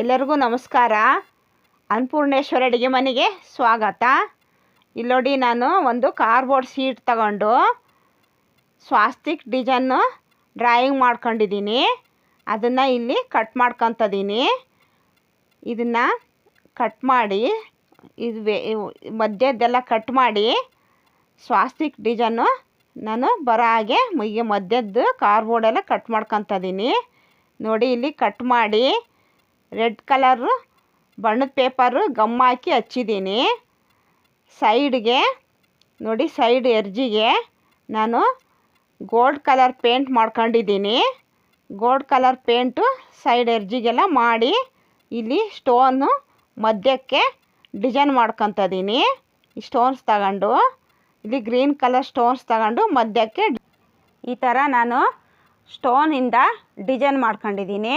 ಎಲ್ಲರಿಗೂ ನಮಸ್ಕಾರ. ಅನ್ನಪೂರ್ಣೇಶ್ವರ ಅಡುಗೆ ಮನೆಗೆ ಸ್ವಾಗತ. ಇಲ್ಲಿ ನೋಡಿ ನಾನು ಒಂದು ಕಾರ್ಬೋರ್ಡ್ ಶೀಟ್ ತಗೊಂಡು ಸ್ವಾಸ್ತಿಕ್ ಡಿಸೈನು ಡ್ರಾಯಿಂಗ್ ಮಾಡ್ಕೊಂಡಿದ್ದೀನಿ. ಅದನ್ನು ಇಲ್ಲಿ ಕಟ್ ಮಾಡ್ಕೊತಿದ್ದೀನಿ ಇದನ್ನು ಕಟ್ ಮಾಡಿ ಇದು ಮಧ್ಯದ್ದೆಲ್ಲ ಕಟ್ ಮಾಡಿ ಸ್ವಾಸ್ತಿಕ್ ಡಿಸೈನು ನಾನು ಬರೋ ಹಾಗೆ ಮೈಗೆ ಮಧ್ಯದ್ದು ಕಾರ್ಬೋರ್ಡೆಲ್ಲ ಕಟ್ ಮಾಡ್ಕೊತಿದ್ದೀನಿ ನೋಡಿ ಇಲ್ಲಿ ಕಟ್ ಮಾಡಿ ರೆಡ್ ಕಲರು, ಬಣ್ಣದ ಪೇಪರು ಗಮ್ ಹಾಕಿ ಹಚ್ಚಿದ್ದೀನಿ. ಸೈಡ್ಗೆ, ನೋಡಿ ಸೈಡ್ ಎರ್ಜಿಗೆ ನಾನು ಗೋಲ್ಡ್ ಕಲರ್ ಪೇಂಟ್ ಮಾಡ್ಕೊಂಡಿದ್ದೀನಿ. ಗೋಲ್ಡ್ ಕಲರ್ ಪೇಂಟು ಸೈಡ್ ಎರ್ಜಿಗೆಲ್ಲ ಮಾಡಿ ಇಲ್ಲಿ ಸ್ಟೋನು ಮಧ್ಯಕ್ಕೆ ಡಿಸೈನ್ ಮಾಡ್ಕೊತಿದ್ದೀನಿ ಸ್ಟೋನ್ಸ್ ತಗೊಂಡು, ಇಲ್ಲಿ ಗ್ರೀನ್ ಕಲರ್ ಸ್ಟೋನ್ಸ್ ತಗೊಂಡು ಮಧ್ಯಕ್ಕೆ ಈ ಥರ ನಾನು ಸ್ಟೋನಿಂದ ಡಿಸೈನ್ ಮಾಡ್ಕೊಂಡಿದ್ದೀನಿ.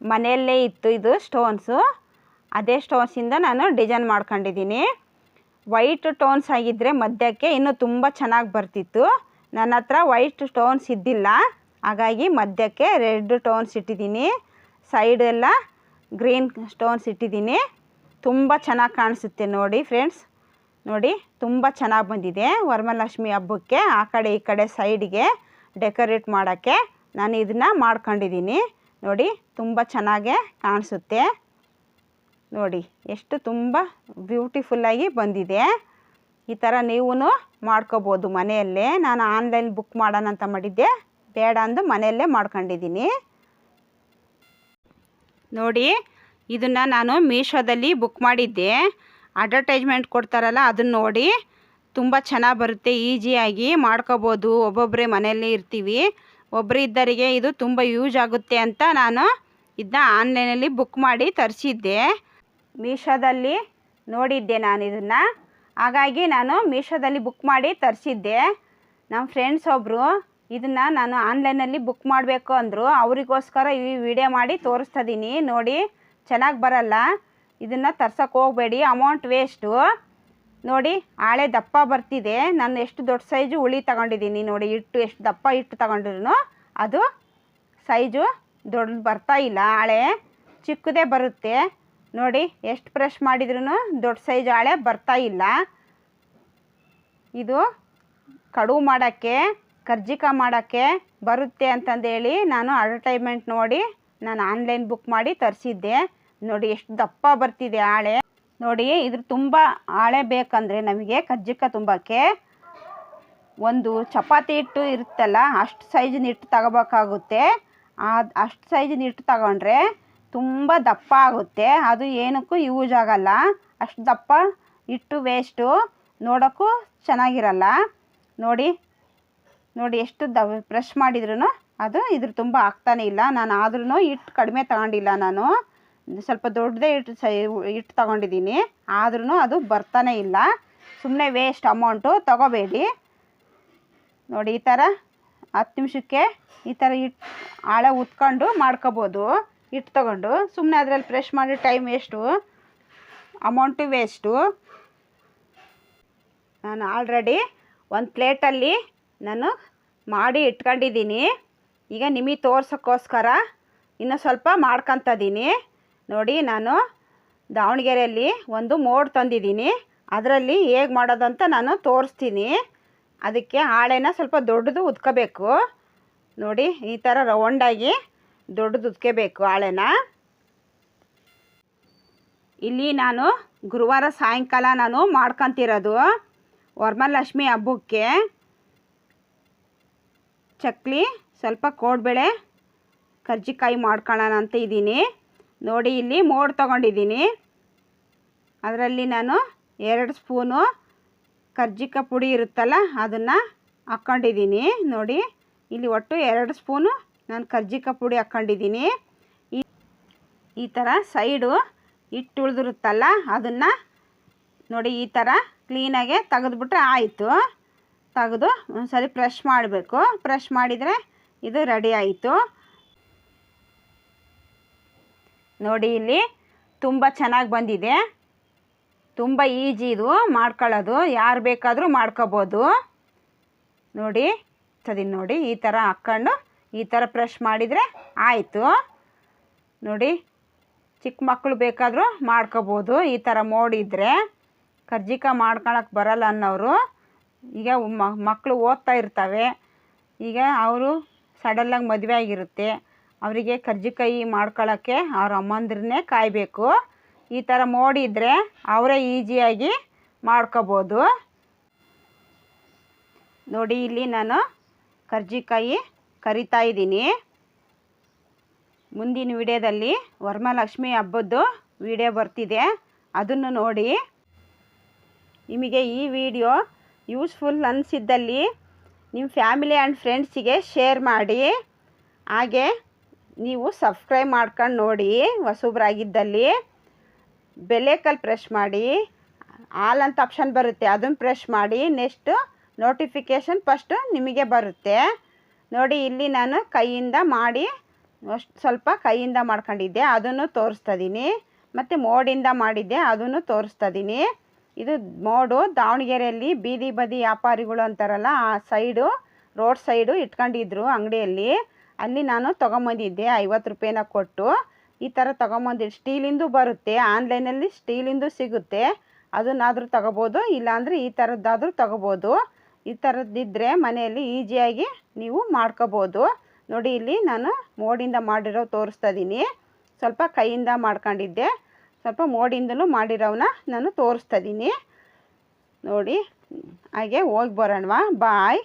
ಮನೆಯಲ್ಲೇ ಇತ್ತು ಇದು ಸ್ಟೋನ್ಸು ಅದೇ ಸ್ಟೋನ್ಸಿಂದ ನಾನು ಡಿಸೈನ್ ಮಾಡ್ಕೊಂಡಿದ್ದೀನಿ. ವೈಟ್ ಟೋನ್ಸ್ ಆಗಿದ್ದರೆ ಮಧ್ಯಕ್ಕೆ ಇನ್ನೂ ತುಂಬ ಚೆನ್ನಾಗಿ ಬರ್ತಿತ್ತು. ನನ್ನ ಹತ್ರ ವೈಟ್ ಸ್ಟೋನ್ಸ್ ಇದ್ದಿಲ್ಲ. ಹಾಗಾಗಿ ಮಧ್ಯಕ್ಕೆ ರೆಡ್ ಟೋನ್ಸ್ ಇಟ್ಟಿದ್ದೀನಿ. ಸೈಡ್ ಎಲ್ಲ ಗ್ರೀನ್ ಸ್ಟೋನ್ಸ್ ಇಟ್ಟಿದ್ದೀನಿ. ತುಂಬ ಚೆನ್ನಾಗಿ ಕಾಣಿಸುತ್ತೆ ನೋಡಿ ಫ್ರೆಂಡ್ಸ್ ನೋಡಿ, ತುಂಬ ಚೆನ್ನಾಗಿ ಬಂದಿದೆ. ವರಮಹಾಲಕ್ಷ್ಮಿ ಹಬ್ಬಕ್ಕೆ ಆ ಕಡೆ ಈ ಕಡೆ ಸೈಡ್ಗೆ ಡೆಕೋರೇಟ್ ಮಾಡೋಕ್ಕೆ ನಾನು ಇದನ್ನು ಮಾಡ್ಕೊಂಡಿದ್ದೀನಿ. ನೋಡಿ ತುಂಬ ಚೆನ್ನಾಗೆ ಕಾಣಿಸುತ್ತೆ. ನೋಡಿ, ಎಷ್ಟು ತುಂಬ ಬ್ಯೂಟಿಫುಲ್ಲಾಗಿ ಬಂದಿದೆ. ಈ ಥರ ನೀವು ಮಾಡ್ಕೋಬೋದು ಮನೆಯಲ್ಲೇ. ನಾನು ಆನ್ಲೈನ್ ಬುಕ್ ಮಾಡೋಣ ಅಂತ ಮಾಡಿದ್ದೆ. ಬೇಡ ಅಂದು ಮನೆಯಲ್ಲೇ ಮಾಡ್ಕೊಂಡಿದ್ದೀನಿ. ನೋಡಿ, ಇದನ್ನು ನಾನು ಮೀಶೋದಲ್ಲಿ ಬುಕ್ ಮಾಡಿದ್ದೆ. ಅಡ್ವರ್ಟೈಸ್ಮೆಂಟ್ ಕೊಡ್ತಾರಲ್ಲ, ಅದನ್ನು ನೋಡಿ. ತುಂಬ ಚೆನ್ನಾಗಿ ಬರುತ್ತೆ ಈಸಿಯಾಗಿ ಮಾಡ್ಕೋಬೋದು. ಒಬ್ಬೊಬ್ಬರೇ ಮನೆಯಲ್ಲೇ ಇರ್ತೀವಿ. ಒಬ್ಬರಿದ್ದರಿಗೆ ಇದು ತುಂಬ ಯೂಸ್ ಆಗುತ್ತೆ ಅಂತ ನಾನು ಇದನ್ನ ಆನ್ಲೈನಲ್ಲಿ ಬುಕ್ ಮಾಡಿ ತರಿಸಿದ್ದೆ. ಮೀಶೋದಲ್ಲಿ ನೋಡಿದ್ದೆ ನಾನು ಇದನ್ನು. ಹಾಗಾಗಿ ನಾನು ಮೀಶೋದಲ್ಲಿ ಬುಕ್ ಮಾಡಿ ತರಿಸಿದ್ದೆ. ನಮ್ಮ ಫ್ರೆಂಡ್ಸ್ ಒಬ್ಬರು ಇದನ್ನು ನಾನು ಆನ್ಲೈನಲ್ಲಿ ಬುಕ್ ಮಾಡಬೇಕು ಅಂದರು. ಅವರಿಗೋಸ್ಕರ ಈ ವಿಡಿಯೋ ಮಾಡಿ ತೋರಿಸ್ತಾ ಇದ್ದೀನಿ ನೋಡಿ, ಚೆನ್ನಾಗಿ ಬರಲ್ಲ. ಇದನ್ನು ತರ್ಸೋಕ್ಕೆ ಹೋಗಬೇಡಿ. ಅಮೌಂಟ್ ವೇಸ್ಟು ನೋಡಿ ಹಾಳೆ ದಪ್ಪ ಬರ್ತಿದೆ. ನಾನು ಎಷ್ಟು ದೊಡ್ಡ ಸೈಜು ಉಳಿ ತಗೊಂಡಿದ್ದೀನಿ ನೋಡಿ, ಇಟ್ಟು ಎಷ್ಟು ದಪ್ಪ ಇಟ್ಟು ತಗೊಂಡ್ರು ಅದು ಸೈಜು ದೊಡ್ಡ ಬರ್ತಾ ಇಲ್ಲ. ಹಾಳೆ ಚಿಕ್ಕದೇ ಬರುತ್ತೆ. ನೋಡಿ, ಎಷ್ಟು ಪ್ರೆಶ್ ಮಾಡಿದ್ರೂ ದೊಡ್ಡ ಸೈಜ್ ಹಾಳೆ ಬರ್ತಾ ಇಲ್ಲ. ಇದು ಕಡುವು ಮಾಡೋಕ್ಕೆ, ಕರ್ಜಿಕ ಮಾಡೋಕ್ಕೆ ಬರುತ್ತೆ ಅಂತಂದೇಳಿ ನಾನು ಅಡ್ವರ್ಟೈಸ್ಮೆಂಟ್ ನೋಡಿ ನಾನು ಆನ್ಲೈನ್ ಬುಕ್ ಮಾಡಿ ತರಿಸಿದ್ದೆ. ನೋಡಿ, ಎಷ್ಟು ದಪ್ಪ ಬರ್ತಿದೆ ಹಾಳೆ ನೋಡಿ, ಇದ್ರ ತುಂಬ ಹಾಳೆ ಬೇಕಂದರೆ ನಮಗೆ ಕರ್ಜಿಕ ತುಂಬಕ್ಕೆ ಒಂದು ಚಪಾತಿ ಹಿಟ್ಟು ಇರುತ್ತಲ್ಲ, ಅಷ್ಟು ಸೈಜಿನ ಹಿಟ್ಟು ತಗೋಬೇಕಾಗುತ್ತೆ. ಆ ಅಷ್ಟು ಸೈಜಿನ ಹಿಟ್ಟು ತಗೊಂಡ್ರೆ ತುಂಬ ದಪ್ಪ ಆಗುತ್ತೆ. ಅದು ಏನಕ್ಕೂ ಯೂಸ್ ಆಗಲ್ಲ. ಅಷ್ಟು ದಪ್ಪ ಹಿಟ್ಟು ವೇಸ್ಟು ನೋಡೋಕ್ಕೂ ಚೆನ್ನಾಗಿರಲ್ಲ. ನೋಡಿ ನೋಡಿ ಎಷ್ಟು ದ ಬ್ರಷ್ ಮಾಡಿದ್ರೂ ಅದು ಇದ್ರ ತುಂಬ ಆಗ್ತಾನೆ ಇಲ್ಲ. ನಾನು ಆದ್ರೂ ಹಿಟ್ಟು ಕಡಿಮೆ ತಗೊಂಡಿಲ್ಲ ನಾನು. ಸ್ವಲ್ಪ ದೊಡ್ಡದೇ ಹಿಟ್ಟು ಸೈ ಹಿಟ್ಟು ತಗೊಂಡಿದ್ದೀನಿ. ಆದ್ರೂ ಅದು ಬರ್ತಾನೆ ಇಲ್ಲ. ಸುಮ್ಮನೆ ವೇಸ್ಟ್ ಅಮೌಂಟು ತಗೋಬೇಡಿ. ನೋಡಿ, ಈ ಥರ ಹತ್ತು ನಿಮಿಷಕ್ಕೆ ಈ ಥರ ಹಿಟ್ಟು ಹಾಳೆ ಉತ್ಕೊಂಡು ಮಾಡ್ಕೋಬೋದು. ಹಿಟ್ಟು ತಗೊಂಡು. ಸುಮ್ಮನೆ ಅದರಲ್ಲಿ ಫ್ರೆಶ್ ಮಾಡಿ ಟೈಮ್ ವೇಸ್ಟು ಅಮೌಂಟು ವೇಸ್ಟು ನಾನು ಆಲ್ರೆಡಿ ಒಂದು ಪ್ಲೇಟಲ್ಲಿ ನಾನು ಮಾಡಿ ಇಟ್ಕೊಂಡಿದ್ದೀನಿ. ಈಗ ನಿಮಗೆ ತೋರ್ಸೋಕ್ಕೋಸ್ಕರ ಇನ್ನೂ ಸ್ವಲ್ಪ ಮಾಡ್ಕೊತಿದ್ದೀನಿ ನೋಡಿ, ನಾನು ದಾವಣಗೆರೆಯಲ್ಲಿ ಒಂದು ಮೋಡ್ ತಂದಿದ್ದೀನಿ. ಅದರಲ್ಲಿ ಹೇಗೆ ಮಾಡೋದಂತ ನಾನು ತೋರಿಸ್ತೀನಿ. ಅದಕ್ಕೆ ಹಾಳೆನ ಸ್ವಲ್ಪ ದೊಡ್ಡದು ಉದ್ಕೋಬೇಕು. ನೋಡಿ, ಈ ಥರ ರೌಂಡಾಗಿ ದೊಡ್ಡದು ಉದ್ಕೋಬೇಕು ಹಾಳೆನ. ಇಲ್ಲಿ ನಾನು ಗುರುವಾರ ಸಾಯಂಕಾಲ ನಾನು ಮಾಡ್ಕೊತಿರೋದು ವರಮಹಾಲಕ್ಷ್ಮಿ ಹಬ್ಬಕ್ಕೆ. ಚಕ್ಲಿ, ಸ್ವಲ್ಪ ಕೋಡ್ಬೇಳೆ, ಕರ್ಜಿಕಾಯಿ ಮಾಡ್ಕೊಳ್ಳೋಣ ಅಂತ ಇದ್ದೀನಿ. ನೋಡಿ, ಇಲ್ಲಿ ಮೋಡ್ ತೊಗೊಂಡಿದ್ದೀನಿ. ಅದರಲ್ಲಿ ನಾನು ಎರಡು ಸ್ಪೂನು ಕರ್ಜಿಕ ಪುಡಿ ಇರುತ್ತಲ್ಲ, ಅದನ್ನು ಹಾಕ್ಕೊಂಡಿದ್ದೀನಿ ನೋಡಿ, ಇಲ್ಲಿ ಒಟ್ಟು ಎರಡು ಸ್ಪೂನು ನಾನು ಕರ್ಜಿಕ ಪುಡಿ ಹಾಕ್ಕೊಂಡಿದ್ದೀನಿ ಈ ಈ ಥರ ಸೈಡು ಹಿಟ್ಟು ಉಳಿದಿರುತ್ತಲ್ಲ, ಅದನ್ನು ನೋಡಿ, ಈ ಥರ ಕ್ಲೀನಾಗೆ ತೆಗೆದುಬಿಟ್ರೆ ಆಯಿತು. ತೆಗೆದು ಒಂದ್ಸರಿ ಪ್ರೆಶ್ ಮಾಡಬೇಕು. ಪ್ರೆಶ್ ಮಾಡಿದರೆ ಇದು ರೆಡಿ ಆಯಿತು. ನೋಡಿ, ಇಲ್ಲಿ ತುಂಬ ಚೆನ್ನಾಗಿ ಬಂದಿದೆ. ತುಂಬ ಈಜಿ ಇದು, ಮಾಡ್ಕೊಳ್ಳೋದು. ಯಾರು ಬೇಕಾದರೂ ಮಾಡ್ಕೋಬೋದು. ನೋಡಿ ಸರಿ ನೋಡಿ, ಈ ಥರ ಹಾಕ್ಕೊಂಡು, ಈ ಥರ ಪ್ರೆಶ್ ಮಾಡಿದರೆ ಆಯಿತು. ನೋಡಿ ಚಿಕ್ಕ ಮಕ್ಕಳು ಬೇಕಾದರೂ ಮಾಡ್ಕೋಬೋದು. ಈ ಥರ ಮೋಡಿದರೆ ಕರ್ಜಿಕ ಮಾಡ್ಕೊಳಕ್ಕೆ ಬರಲ್ಲ ಅನ್ನೋರು. ಈಗ ಮಕ್ಕಳು ಓದ್ತಾ ಇರ್ತವೆ. ಈಗ ಅವರು ಸಡನ್ನಾಗಿ ಮದುವೆ ಆಗಿರುತ್ತೆ. ಅವರಿಗೆ ಕರ್ಜಿಕಾಯಿ ಮಾಡ್ಕೊಳ್ಳೋಕ್ಕೆ ಅವ್ರ ಅಮ್ಮಂದ್ರೇ ಕಾಯಬೇಕು. ಈ ಥರ ಮೋಡಿದರೆ ಅವರೇ ಈಸಿಯಾಗಿ ಮಾಡ್ಕೋಬೋದು. ನೋಡಿ, ಇಲ್ಲಿ ನಾನು ಕರ್ಜಿಕಾಯಿ ಕರಿತಾ ಇದ್ದೀನಿ. ಮುಂದಿನ ವಿಡಿಯೋದಲ್ಲಿ ವರಮಹಾಲಕ್ಷ್ಮಿ ಹಬ್ಬದ್ದು ವಿಡಿಯೋ ಬರ್ತಿದೆ. ಅದನ್ನು ನೋಡಿ. ನಿಮಗೆ ಈ ವಿಡಿಯೋ ಯೂಸ್ಫುಲ್ ಅನಿಸಿದ್ದಲ್ಲಿ ನಿಮ್ಮ ಫ್ಯಾಮಿಲಿ ಆ್ಯಂಡ್ ಫ್ರೆಂಡ್ಸಿಗೆ ಶೇರ್ ಮಾಡಿ. ಹಾಗೆ ನೀವು ಸಬ್ಸ್ಕ್ರೈಬ್ ಮಾಡ್ಕೊಂಡು ನೋಡಿ, ಹೊಸಬ್ರಾಗಿದ್ದಲ್ಲಿ. ಬೆಲೇಕಲ್ಲಿ ಪ್ರೆಸ್ ಮಾಡಿ ಆಲ್ ಅಂತ ಆಪ್ಷನ್ ಬರುತ್ತೆ ಅದನ್ನು ಪ್ರೆಸ್ ಮಾಡಿ ನೆಕ್ಸ್ಟು ನೋಟಿಫಿಕೇಷನ್ ಫಸ್ಟು ನಿಮಗೆ ಬರುತ್ತೆ. ನೋಡಿ, ಇಲ್ಲಿ ನಾನು ಕೈಯಿಂದ ಮಾಡಿ, ಅಷ್ಟು ಸ್ವಲ್ಪ ಕೈಯಿಂದ ಮಾಡ್ಕೊಂಡಿದ್ದೆ, ಅದನ್ನು ತೋರಿಸ್ತಾ ಇದ್ದೀನಿ ಮತ್ತು ಮೋಡಿಂದ ಮಾಡಿದ್ದೆ, ಅದನ್ನು ತೋರಿಸ್ತಾ ಇದ್ದೀನಿ ಇದು ಮೋಡು, ದಾವಣಗೆರೆಯಲ್ಲಿ ಬೀದಿ ಬದಿ ವ್ಯಾಪಾರಿಗಳು ಅಂತಾರಲ್ಲ, ಆ ಸೈಡು ರೋಡ್ ಸೈಡು ಇಟ್ಕೊಂಡಿದ್ರು ಅಂಗಡಿಯಲ್ಲಿ. ಅಲ್ಲಿ ನಾನು ತೊಗೊಂಬಂದಿದ್ದೆ, ಐವತ್ತು ರೂಪಾಯಿನ ಕೊಟ್ಟು. ಈ ಥರ ತೊಗೊಂಬಂದಿರಿ. ಸ್ಟೀಲಿಂದು ಬರುತ್ತೆ, ಆನ್ಲೈನಲ್ಲಿ ಸ್ಟೀಲಿಂದು ಸಿಗುತ್ತೆ. ಅದನ್ನಾದರೂ ತೊಗೋಬೋದು, ಇಲ್ಲಾಂದರೆ ಈ ಥರದ್ದಾದರೂ ತೊಗೋಬೋದು. ಈ ಥರದ್ದಿದ್ದರೆ ಮನೆಯಲ್ಲಿ ಈಸಿಯಾಗಿ ನೀವು ಮಾಡ್ಕೋಬೋದು. ನೋಡಿ, ಇಲ್ಲಿ ನಾನು ಮೋಡಿಂದ ಮಾಡಿರೋ ತೋರಿಸ್ತಾ ಇದ್ದೀನಿ ಸ್ವಲ್ಪ ಕೈಯಿಂದ ಮಾಡ್ಕೊಂಡಿದ್ದೆ. ಸ್ವಲ್ಪ ಮೋಡಿಂದಲೂ ಮಾಡಿರೋವನ್ನ ನಾನು ತೋರಿಸ್ತಾ ಇದ್ದೀನಿ ನೋಡಿ, ಹಾಗೆ ಹೋಗಿ ಬರೋಣವಾ. ಬಾಯ್.